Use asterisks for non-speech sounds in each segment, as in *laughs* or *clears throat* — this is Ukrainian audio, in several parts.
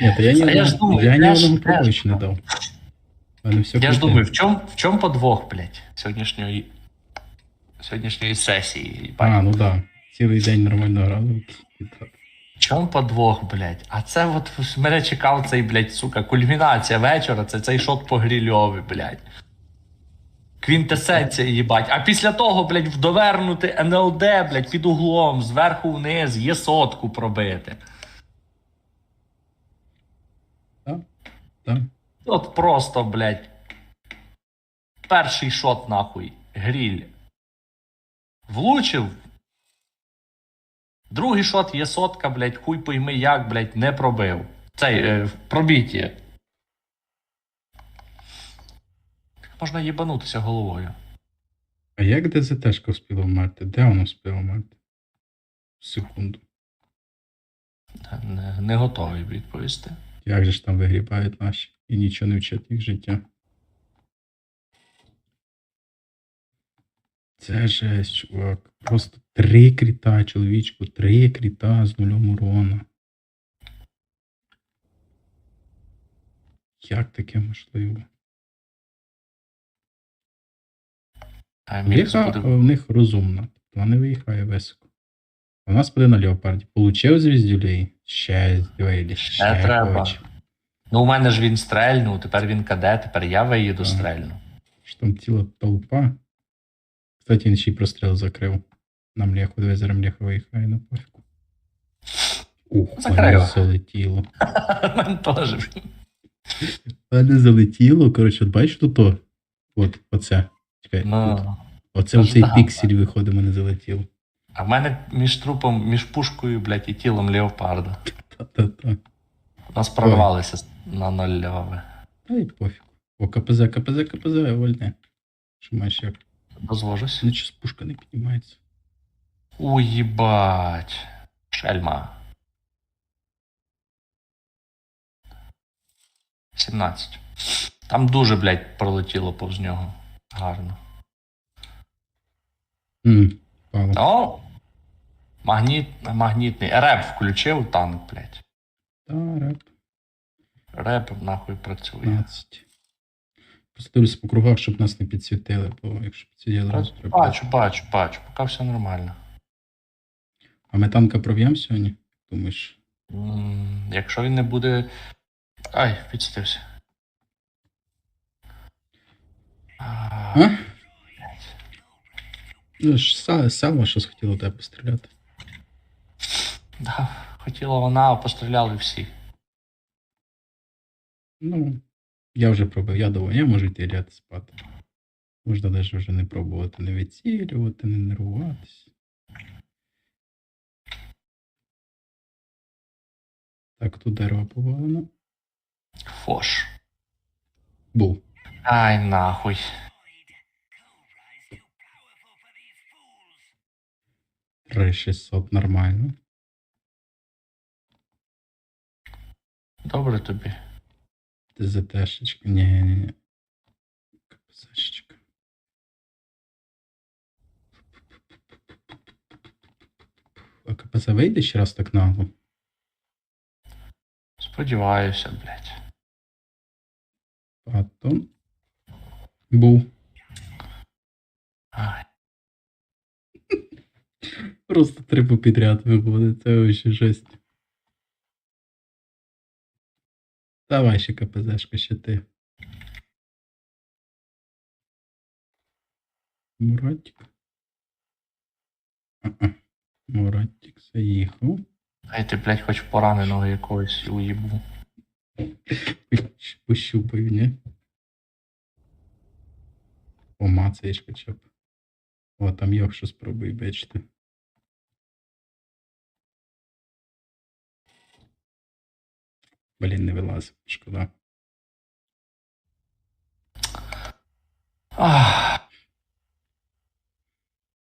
Ні, то я ні А я ж думаю, я я ж- одного я не дав. Все Я ж думаю, в чому в чому подвох, блядь, сьогоднішньої сьогоднішньої сесії. їбать. А, ну. Да. Цілий день нормально грали. В чому подвох, блядь? А це от мене чекав цей, блядь, сука, кульмінація вечора, це цей шот по грильові, блядь. Квінтесенція, їбать. А після того, блядь, вдовернути НЛД, блядь, під углом, зверху вниз, є сотку пробити. Так. От просто, блядь. Перший шот, нахуй, гріль. Влучив. Другий шот є сотка, блядь, хуй пойми як, блядь, не пробив. Цей е, в пробітті. Можна їбанутися головою. А як ДЗТшка вспіла вмерти? Де вона вспіла вмерти? Секунду. Не, не готовий відповісти. Як же ж там вигрібають наші і нічого не вчать їх життя. Це жесть, чувак. Просто три кріта, чоловічку, три кріта з нульом урона. Як таке можливо? А міг буде... в них розумна, тобто вона не виїхає високо. У нас буде на леопарді. Получив звіздюлей? Ще звіздюлей, ще треба. хоче. Ну, у мене ж він стрельнув, тепер він каде, тепер я виїду Так. стрельну. Що там ціла толпа. Кстати, він ще й простріл закрив. На млеху двезера млеха виїхає на пофігу. Ух, Закрила. воно залетіло. *laughs* У мене теж. Мене залетіло. Коротше, от бачиш тут то? От, оце. Чекай, тут. Ну, Оце в цей піксель виходить, мене залетіло. А в мене між трупом, між пушкою, блядь, і тілом леопарда. Та-та-та. Нас прорвалися на ноль льове. Та й пофіг. О, КПЗ, КПЗ, КПЗ, вольне. Що маєш як? Дозвожусь. Ну, щось пушка не піднімається. Уїбать. Шельма. 17. Там дуже, блядь, пролетіло повз нього. Гарно. Пало. О! Магніт, магнітний. Реп включив танк, блядь. Та, реп. Реп нахуй працює. 15. Просто по кругах, щоб нас не підсвітили, бо якщо підсвітили, одразу треба. Бачу, бачу, бачу. Поки все нормально. А ми танка проб'ємо сьогодні? Думаєш? М, Якщо він не буде. Ай, підстився. А, А? Ну ж, Са- Сава щось хотіло тебе постріляти. Да, хотіла вона, а постріляли всі. Ну, я вже пробив, я думаю, я можу йти ляти спати. Можна навіть вже не пробувати, не відцілювати, не нервуватись. Так, тут дерево повалено. Фош. Був. Ай, нахуй. Три 600 нормально. Добре тобі. ТЗТшечка. Ні, ні, ні. КПЗшечка. А КПЗ вийде ще раз так нагло? Сподіваюся, блядь. Потом. Був. Ай. Просто три підряд виходить. Це вообще жесть. Давай ще КПЗшка, ще ти. Муратик. А-а. Муратик заїхав. Ай ти, блядь, хоч пораненого якогось уїбу. Пощ- Пощупаю, ні? Помацаєш хоча б. О, там йох що спробуй, бачите. Блін, не вилазив, шкода. Ах,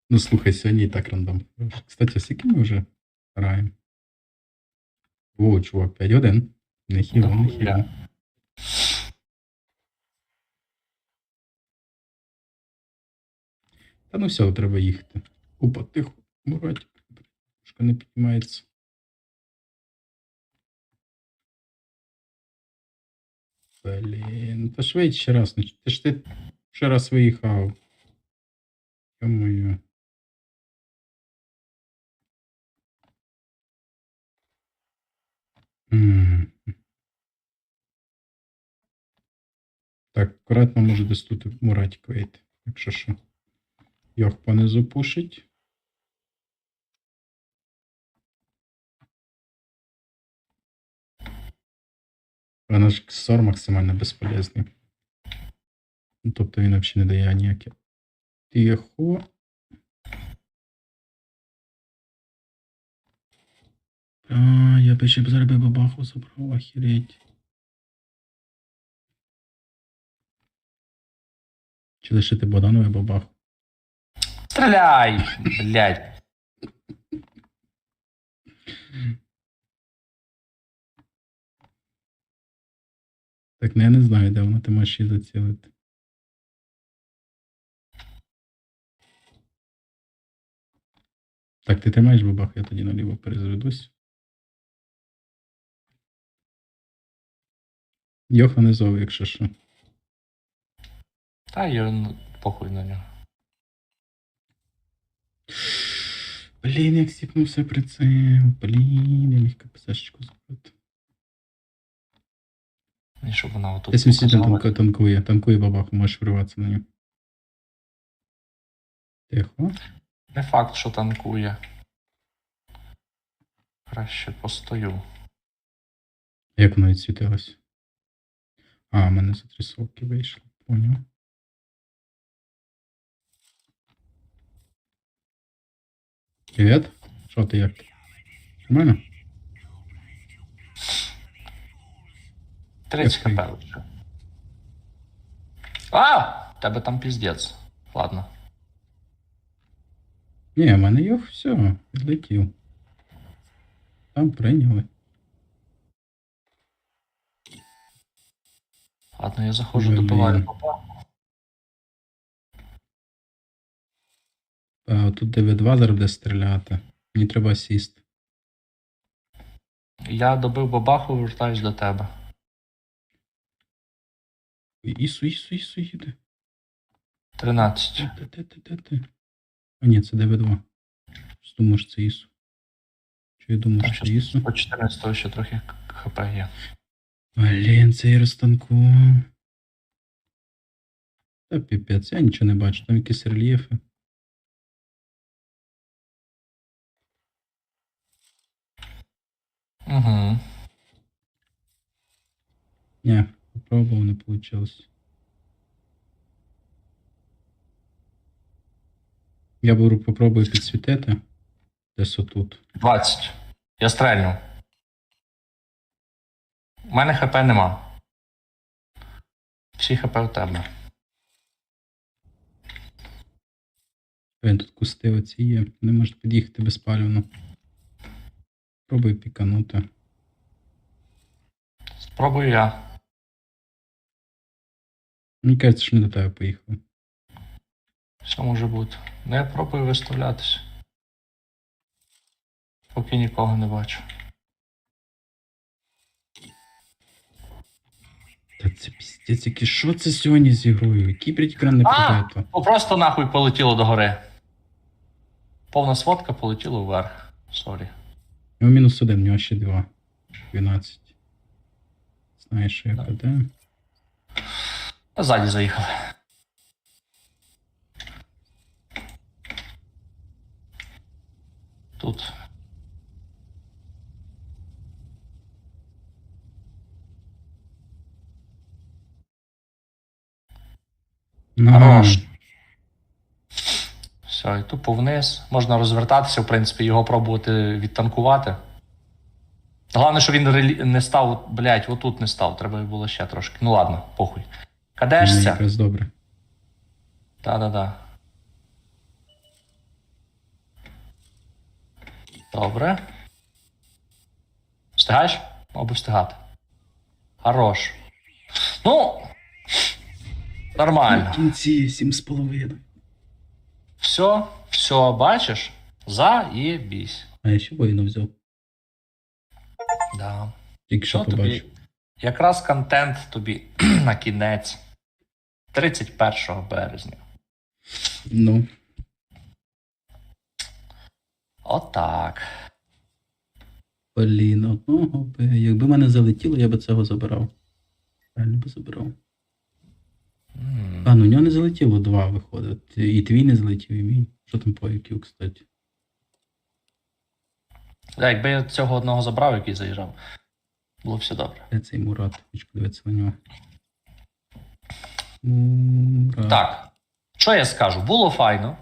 Ну слухай, сьогодні і так рандом. Кстати, скільки ми вже граємо? О, чувак, 5 годин. Не хіло, не хіло. Та ну все, треба їхати. Опа, тихо, Муратик. Трошки не піднімається. Блін, то ще раз. Ти ж ти ще раз виїхав. Йо-моє. Так, акуратно може десь тут Муратик вийти. Якщо що. Йох понизу пушить. Ж ксор максимально безполезний. Ну, Тобто він взагалі не дає ніяке. Тихо. А, я би ще б зараз бабаху забрав, охереть. Чи лишити Богданове бабаху? Стріляй! Блять. Так, ну я не знаю, де вона ти можеш її зацілити. Так, ти тримаєш бабах, я тоді наліво перезарядусь. Йоха не зове, якщо що. Та й ну, похуй на нього. Блін, як сіпнувся прицел. Блін, я міг КПСшечку забрати. І щоб вона отут. Десь він сидить показала. танкує, танкує, танкує бабаху, можеш вриватися на нього. Тихо. Не факт, що танкує. Краще постою. Як воно відсвітилось? А, в мене затрісовки вийшло, поняв. Привіт. Що ти як? Нормально? 30 хп лише. А! Тебе там піздець. Ладно. Ні, в мене йох, все, відлетів. Там прийняли. Ладно, я заходжу, Блін. добиваю попа. А, тут ДВ2 зараз буде стріляти. Мені треба асіст. Я добив бабаху, вертаюсь до тебе. Ісу, ісу, ісу, їде. 13. Де, де, де, де, де? А ні, це ДВ2. Що Думаю, що це ісу. Чи я думаю, що це ісу? По 14 ще трохи хп є. Блін, цей розтанкував. Та піпець, я нічого не бачу, там якісь рельєфи. Угу. Ні, попробував, не вийшло. Я беру, попробую підсвітити. Десь отут. 20. Я стрельну. У мене хп нема. Всі хп у тебе. Він тут кусти оці є. Не може під'їхати безпалювно. Пробую піканути. Спробую я. Мені кажеться, що не до тебе поїхав. Що може бути? Ну я пробую виставлятися. Поки нікого не бачу. Та це піздець, які що це сьогодні з ігрою? Який блядь, екран не А! пробито? Ну просто нахуй полетіло до гори. Повна сводка полетіла вверх. Сорі. У нього мінус один, у нього ще два. 12. Знаєш, що я Да. КД. Ззаді заїхали. Тут. Ну, Хорош. Все, і тупо вниз. Можна розвертатися, в принципі, його пробувати відтанкувати. Головне, що він не став, блядь, отут не став. Треба було ще трошки. Ну ладно, похуй. Мені Кадешся? якраз добре. Да-да-да. Добре. Встигаєш? Або встигати. Хорош. Ну. Нормально. В кінці 7,5. Все, все, бачиш? Заєбісь. А я ще воїну взяв. Да. Тільки що тобі? побачив. Якраз контент тобі *clears throat* на кінець 31 березня. Ну, Отак. блін, одного би. Якби мене залетіло, я би цього забирав. Реально би забирав. М. А, ну у нього не залетіло два виходить. І твій не залетів, і мій. Що там по IQ, кстати? Да, якби я цього одного забрав, який заїжджав, було все добре. Де цей Мурат? Хочу подивитися на нього. Так. Що я скажу? Було файно.